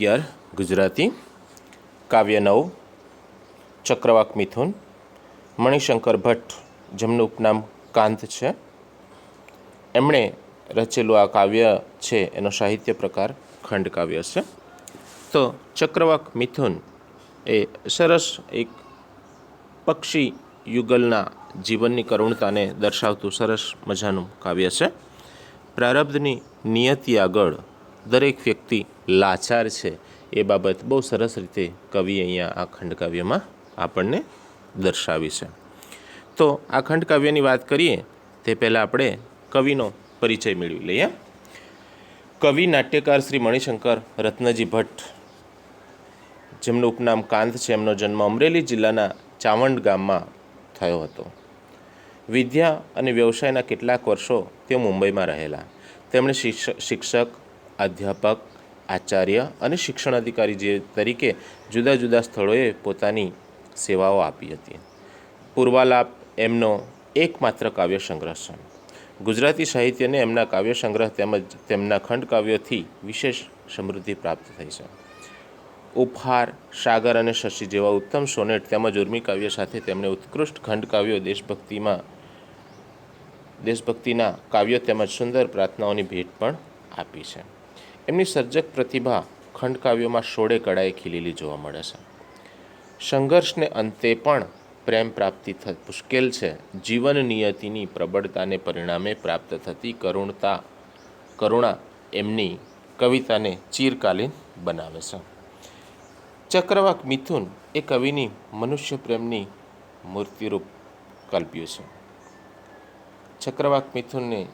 અગિયાર, ગુજરાતી, કાવ્ય નવ, ચક્રવાક મિથુન, મણિશંકર ભટ્ટ, જેમનું ઉપનામ કાંત છે. એમણે રચેલું આ કાવ્ય છે, એનો સાહિત્ય પ્રકાર ખંડ કાવ્ય છે. તો ચક્રવાક મિથુન એ સરસ એક પક્ષી યુગલના જીવનની કરુણતાને દર્શાવતું સરસ મજાનું કાવ્ય છે. પ્રારબ્ધની નિયતિ આગળ દરેક વ્યક્તિ લાચાર છે. એ બાબત બહુ સરસ રીતે કવિ અહીંયા આ ખંડકાવ્યમાં આપણને દર્શાવી છે. તો આ ખંડકાવ્યની વાત કરીએ, તે પહેલાં આપણે કવિનો પરિચય મેળવી લઈએ. કવિ નાટ્યકાર શ્રી મણિશંકર રત્નજી ભટ્ટ, જેમનું ઉપનામ કાંત છે, એમનો જન્મ અમરેલી જિલ્લાના ચાવંડ ગામમાં થયો હતો. વિદ્યા અને વ્યવસાયના કેટલાક વર્ષો તે મુંબઈમાં રહેલા. તેમણે શિક્ષ- શિક્ષક અધ્યાપક, આચાર્ય અને શિક્ષણ અધિકારી જે તરીકે જુદા જુદા સ્થળોએ પોતાની સેવાઓ આપી હતી. પૂર્વાલાપ એમનો એકમાત્ર કાવ્ય સંગ્રહ છે. ગુજરાતી સાહિત્યને એમના કાવ્ય સંગ્રહ તેમજ તેમના ખંડ કાવ્યોથી વિશેષ સમૃદ્ધિ પ્રાપ્ત થઈ છે. ઉપહાર, સાગર અને શશી જેવા ઉત્તમ સોનેટ તેમજ ઉર્મી કાવ્ય સાથે તેમણે ઉત્કૃષ્ટ ખંડ કાવ્યો દેશભક્તિમાં, દેશભક્તિના કાવ્યો તેમજ સુંદર પ્રાર્થનાઓની ભેટ પણ આપી છે. એમની સર્જક પ્રતિભા ખંડ કાવ્યોમાં સોળે કળાએ ખીલેલી જોવા મળે છે. સંઘર્ષને અંતે પણ પ્રેમ પ્રાપ્તિ થ મુશ્કેલ છે. જીવન નિયતિની પ્રબળતાને પરિણામે પ્રાપ્ત થતી કરુણતા, કરુણા એમની કવિતાને ચિરકાલીન બનાવે છે. ચક્રવાક મિથુન એ કવિની મનુષ્ય પ્રેમની મૂર્તિરૂપ કલ્પ્યું છે. ચક્રવાક મિથુનને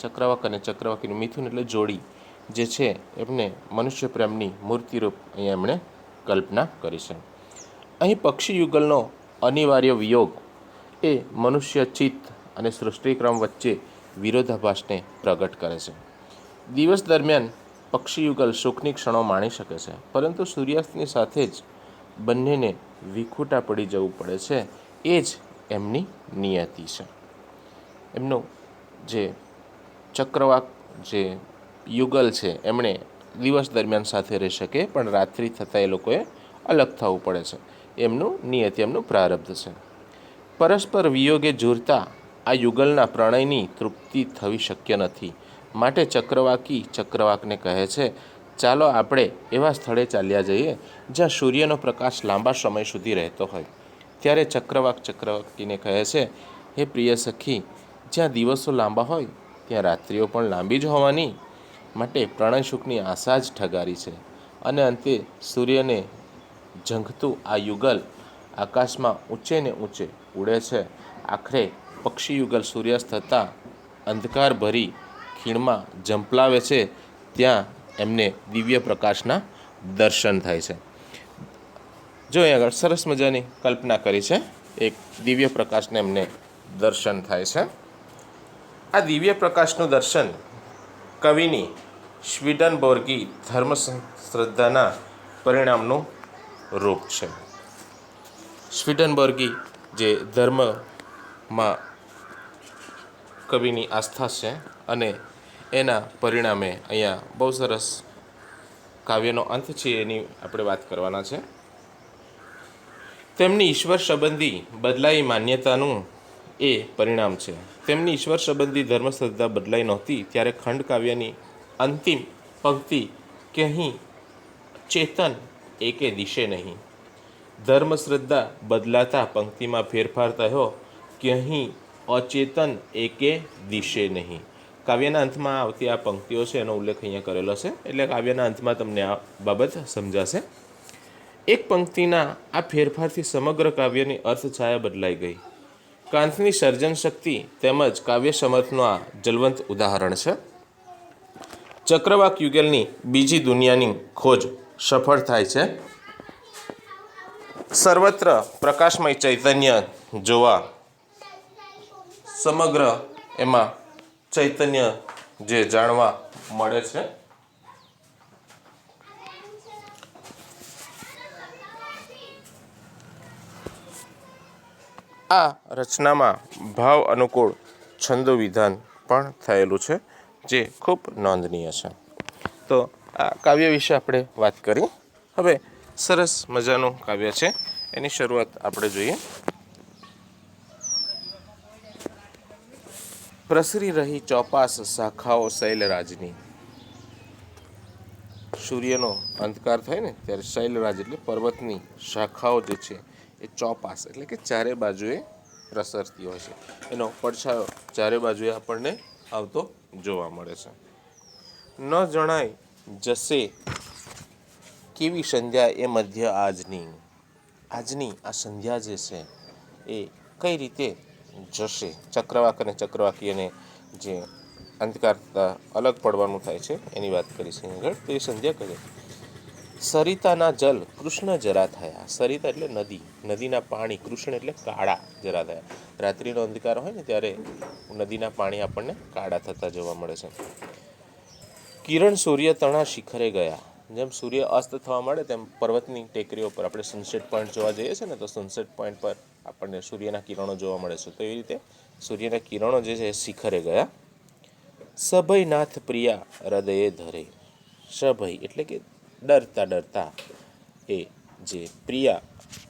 ચક્રવાક અને ચક્રવાકીનું મિથુન એટલે જોડી. જે છે, એમને મનુષ્ય પ્રેમની મૂર્તિરૂપ અહીંયા એમણે કલ્પના કરી છે. અહીં પક્ષી યુગલનો અનિવાર્ય વિયોગ એ મનુષ્ય ચિત્ત અને સૃષ્ટિક્રમ વચ્ચે વિરોધાભાસને પ્રગટ કરે છે. દિવસ દરમિયાન પક્ષી યુગલ સુખની ક્ષણો માણી શકે છે, પરંતુ સૂર્યાસ્તની સાથે જ બંનેને વિખૂટા પડી જવું પડે છે, એ જ એમની નિયતિ છે. એમનું જે ચક્રવાક, જે યુગલ છે. એમણે દિવસ દરમિયાન સાથે રહી શકે, પણ રાત્રિ થતાં એ લોકોએ અલગ થવું પડે છે. એમનું નિયતિ, એમનું પ્રારબ્ધ છે. પરસ્પર વિયોગે જોરતા આ યુગલના પ્રણયની તૃપ્તિ થવી શક્ય નથી. માટે ચક્રવાકી ચક્રવાકને કહે છે, ચાલો આપણે એવા સ્થળે ચાલ્યા જઈએ, જ્યાં સૂર્યનો પ્રકાશ લાંબા સમય સુધી રહેતો હોય. ત્યારે ચક્રવાક ચક્રવાકીને કહે છે, હે પ્રિય સખી, જ્યાં દિવસો લાંબા હોય, ત્યાં રાત્રિઓ પણ લાંબી જ હોવાની માટે પ્રણય સુખની આશા જ ઠગારી છે. અને અંતે સૂર્યને ઝંખતું આ યુગલ આકાશમાં ઊંચે ને ઊંચે ઉડે છે. આખરે પક્ષી યુગલ સૂર્યાસ્ત થતાં અંધકાર ભરી ખીણમાં ઝંપલાવે છે. ત્યાં એમને દિવ્ય પ્રકાશના દર્શન થાય છે. જો અહીં આગળ સરસ મજાની કલ્પના કરી છે, એક દિવ્ય પ્રકાશને એમને દર્શન થાય છે. આ દિવ્ય પ્રકાશનું દર્શન કવિની સ્વીડનબોર્ગી ધર્મ શ્રદ્ધાના પરિણામનું રૂપ છે. સ્વીડનબર્ગી જે ધર્મમાં કવિની આસ્થા છે અને એના પરિણામે અહીંયા બહુ સરસ કાવ્યનો અંત છે એની આપણે વાત કરવાના છે. તેમની ઈશ્વર સંબંધી બદલાઈ માન્યતાનું એ પરિણામ છે. તેમની ઈશ્વર સંબંધી ધર્મશ્રદ્ધા બદલાઈ નહોતી, ત્યારે ખંડ કાવ્યની અંતિમ પંક્તિ કે અહીં ચેતન એકે દિશે નહીં. ધર્મશ્રદ્ધા બદલાતા પંક્તિમાં ફેરફાર થયો કે અહીં અચેતન એકે દિશે નહીં. કાવ્યના અંતમાં આવતી આ પંક્તિઓ છે, એનો ઉલ્લેખ અહીંયા કરેલો છે, એટલે કાવ્યના અંતમાં તમને આ બાબત સમજાશે. એક પંક્તિના આ ફેરફારથી સમગ્ર કાવ્યની અર્થછાયા બદલાઈ ગઈ. કાંતની સર્જન શક્તિ તેમજ કાવ્ય સમર્થનું આ જલવંત ઉદાહરણ છે. ચક્રવાક યુગલની બીજી દુનિયાની ખોજ સફળ થાય છે. સર્વત્ર પ્રકાશમય ચૈતન્ય જોવા સમગ્ર એમાં ચૈતન્ય જે જાણવા મળે છે. આ રચનામાં ભાવ અનુકૂળ છંદો વિધાન પણ થયેલું છે, જે ખૂબ નોંધનીય છે. તો આ કાવ્ય વિશે આપણે વાત કરી. હવે સરસ મજાનું કાવ્ય છે. એની શરૂઆત આપણે જોઈએ. પ્રસરી રહી ચોપાસ શાખાઓ શૈલરાજની. સૂર્યનો અંધકાર થાય ને, ત્યારે શૈલરાજ એટલે પર્વતની શાખાઓ જે છે એ ચોપાસ એટલે કે ચારે બાજુએ પ્રસરતી હોય છે એનો પડછાયો ચારે બાજુએ આપણને આવતો જોવા મળે છે. ન જણાય જશે કેવી સંધ્યા એ મધ્ય આજની. આજની આ સંધ્યા જે છે એ કઈ રીતે જશે? ચક્રવાક અને ચક્રવાકી અને જે અંધકાર અલગ પડવાનું થાય છે એની વાત કરીશ આગળ. તો એ સંધ્યા કરે સરિતાના જલ કૃષ્ણ જરા થયા. સરિતા એટલે નદી. નદીના પાણી, કૃષ્ણ એટલે કાળા જરા થયા. રાત્રિનો અંધકાર હોય ને ત્યારે નદીના પાણી આપણને કાળા થતા જોવા મળે છે. કિરણ સૂર્ય તણા શિખરે ગયા. જેમ સૂર્ય અસ્ત થવા મળે તેમ પર્વતની ટેકરીઓ પર આપણે સનસેટ પોઈન્ટ જોવા જઈએ છીએ ને, તો સનસેટ પોઈન્ટ પર આપણને સૂર્યના કિરણો જોવા મળે છે. તો એવી રીતે સૂર્યના કિરણો જે છે એ શિખરે ગયા. સભયનાથ પ્રિયા હૃદયે ધરે. સભય એટલે કે ડરતા ડરતા એ જે પ્રિયા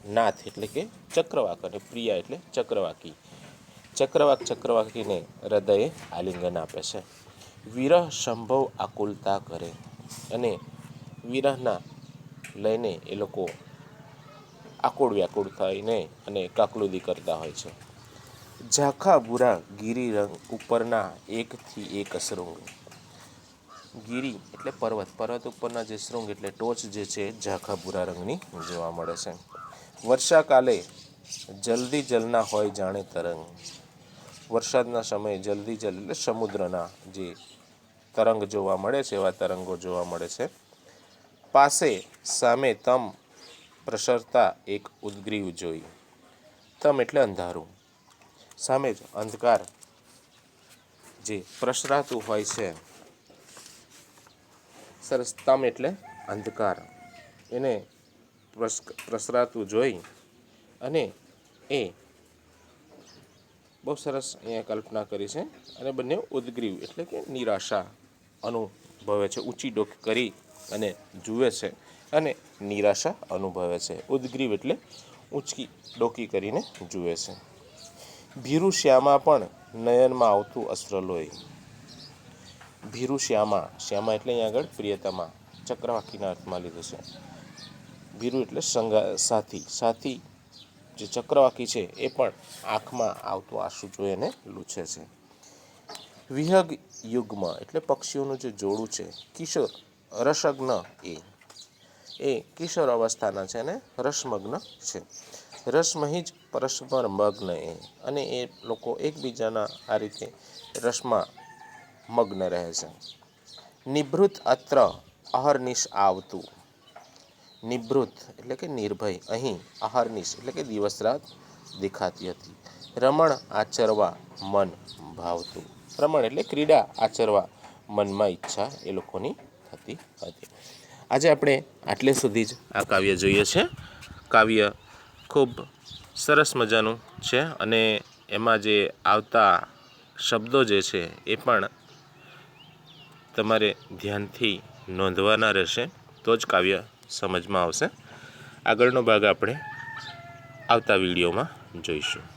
નાથ એટલે કે ચક્રવાક અને પ્રિયા એટલે ચક્રવાકી. ચક્રવાક ચક્રવાકીને હૃદયે આલિંગન આપે છે. વિરહ સંભવ આકુલતા કરે અને વિરહના લઈને એ લોકો આકુળ વ્યાકુળ થઈને અને કાકલુદી કરતા હોય છે. ઝાખા બુરા ગિરી રંગ ઉપરના એકથી એક શૃંગ ગિરી એટલે પર્વત. પર્વત ઉપરના જે શૃંગ એટલે ટોચ જે છે ઝાખા ભૂરા રંગની જોવા મળે છે. વર્ષાકાલે જલ્દી જલના હોય જાણે તરંગ. વરસાદના સમયે જલ્દી જલ એટલે સમુદ્રના જે તરંગ જોવા મળે છે, એવા તરંગો જોવા મળે છે. પાસે સામે તમ પ્રસરતા એક ઉદગ્રીવ જોઈ. તમ એટલે અંધારું. સામે જ અંધકાર જે પ્રસરાતું હોય છે. સરસ તમ એટલે અંધકાર. એને પ્રસ- પ્રસરાતું જોઈ અને એ બહુ સરસ અહીંયા કલ્પના કરી છે અને બંને ઉદ્ગ્રીવ એટલે કે નિરાશા અનુભવે છે, ઊંચી ડોક કરી અને જુએ છે અને નિરાશા અનુભવે છે. ઉદ્ગ્રીવ એટલે ઊંચકી ડોકી કરીને જુએ છે. ભીરુ શ્યામા પણ નયનમાં આવતું અશ્રલોય ભીરુ શ્યામા શ્યામા એટલે અહીંયા આગળ પ્રિયતમા ચક્રવાકીના અર્થમાં લીધું છે. ભીરુ એટલે સંગા, સાથી. સાથી જે ચક્રવાકી છે, એ પણ આંખમાં આવતું આંસુ જોઈ એને લૂછે છે. વિહગ યુગ્મ એટલે પક્ષીઓનું જે જોડું છે, કિશોર, રસગ્ન એ. એ કિશોર અવસ્થાના છે અને રસમગ્ન છે. રસમહી જ પરસ્પર મગ્ન એ. અને એ લોકો એકબીજાના આ રીતે રસમાં મગ્ન રહે છે નિભૃત અત્ર અહર્નિશ આવતું. નિભૃત એટલે કે નિર્ભય. અહીં અહર્નિશ એટલે કે દિવસ રાત દેખાતી હતી. રમણ આચરવા મન ભાવતું. રમણ એટલે ક્રીડા આચરવા મનમાં ઈચ્છા એ લોકોની થતી હતી. આજે આપણે આટલે સુધી જ આ કાવ્ય જોઈએ છે. કાવ્ય ખૂબ સરસ મજાનું છે અને એમાં જે આવતા શબ્દો જે છે એ પણ તમારે ધ્યાનથી નોંધવાના રહેશે, તો જ કાવ્ય સમજમાં આવશે. આગળનો ભાગ આપણે આવતા વિડીયોમાં જોઈશું.